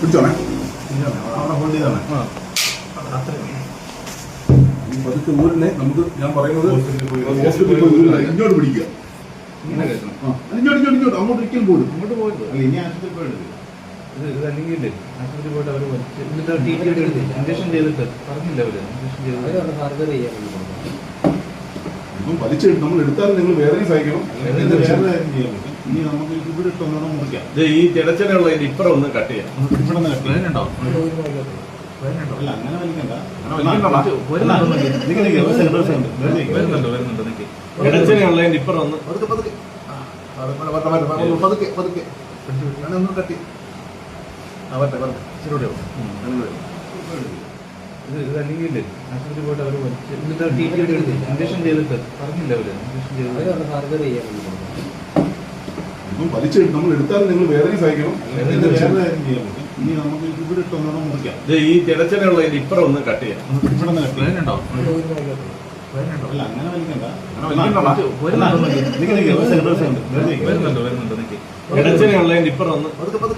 പിടിച്ചോണേ. അവിടെ ഹോൾഡ് ചെയ്താണ്. പതുക്കെ ഊരിനെ നമുക്ക് ഞാൻ പറയുന്നത്. ഇങ്ങോട്ട് പിടിക്കുക. ഇങ്ങോട്ട് ഇങ്ങോട്ട് ഇങ്ങോട്ട്. അങ്ങോട്ട് ഒരിക്കലും പോലും അങ്ങോട്ട് പോയത് അല്ല ഇനി ആശുപത്രി പോയിട്ട് ഇത് ഇത് അല്ലെങ്കിൽ ആശുപത്രി പോയിട്ട് അവർ എന്നിട്ട് ടി ടി എടുത്ത് ഇഞ്ചക്ഷൻ ചെയ്തിട്ട്? പറഞ്ഞില്ല അവർ? ഇഞ്ചക്ഷൻ ചെയ്തിട്ട്? ഇപ്പം വലിച്ചെടുത്ത് നമ്മൾ എടുത്താൽ നിങ്ങൾ സഹിക്കണം. വേറെ കാര്യം ഇനി നമുക്ക് ഇവിടെ ഇട്ട് ഒന്നുകൂടെ മുറിക്കാം. ഈ തിടച്ചനുള്ളതിന്റെ ഇപ്പുറം ഒന്ന് കട്ട് ചെയ്യാം. ഇവിടെ നിന്ന് കട്ട് ചെയ്യാം. അല്ല അങ്ങനെ വലിക്കണ്ട. വരുന്നുണ്ടോ. വരുന്നുണ്ടോ. നിക്ക് തിടച്ചനുള്ളതിന്റെ ഇപ്പുറം ഒന്ന്. പതുക്കെ പതുക്കെ. പതുക്കെ, പതുക്കെ, അങ്ങനെ ഒന്ന് കട്ടി വരട്ടെ വരട്ടെ ഇച്ചിരി കൂടെ ആവും. ഉം. അങ്ങനെ ഇത് ഇത് അല്ലെങ്കിൽ ആശുപത്രി പോയിട്ട് അവർ വലിച്ചു എന്നിട്ട് ടി ടി എടുത്ത് ഇഞ്ചക്ഷൻ ചെയ്തിട്ട് പറഞ്ഞില്ല അവർ. ഇഞ്ചക്ഷൻ വലിച്ചെടുത്ത് നമ്മൾ എടുത്താൽ നിങ്ങൾ വേദന സഹിക്കണം. ചെയ്യാൻ ഇനി നമുക്ക് ഇവിടെ ഇട്ട് മുറിക്കാം ഈ തിരച്ചനുള്ള ഇപ്പുറം ഒന്ന് കട്ട് ചെയ്യാം. നിന്ന് കട്ട് അല്ല അങ്ങനെ വലിക്കണ്ട. വരുന്നുണ്ടോ. വരുന്നുണ്ടോ. വരുന്നുണ്ടോ നിക്ക്. തിടച്ചനുള്ളതിന്റെ ഇപ്പുറം ഒന്ന്. പതുക്കെ പതുക്കെ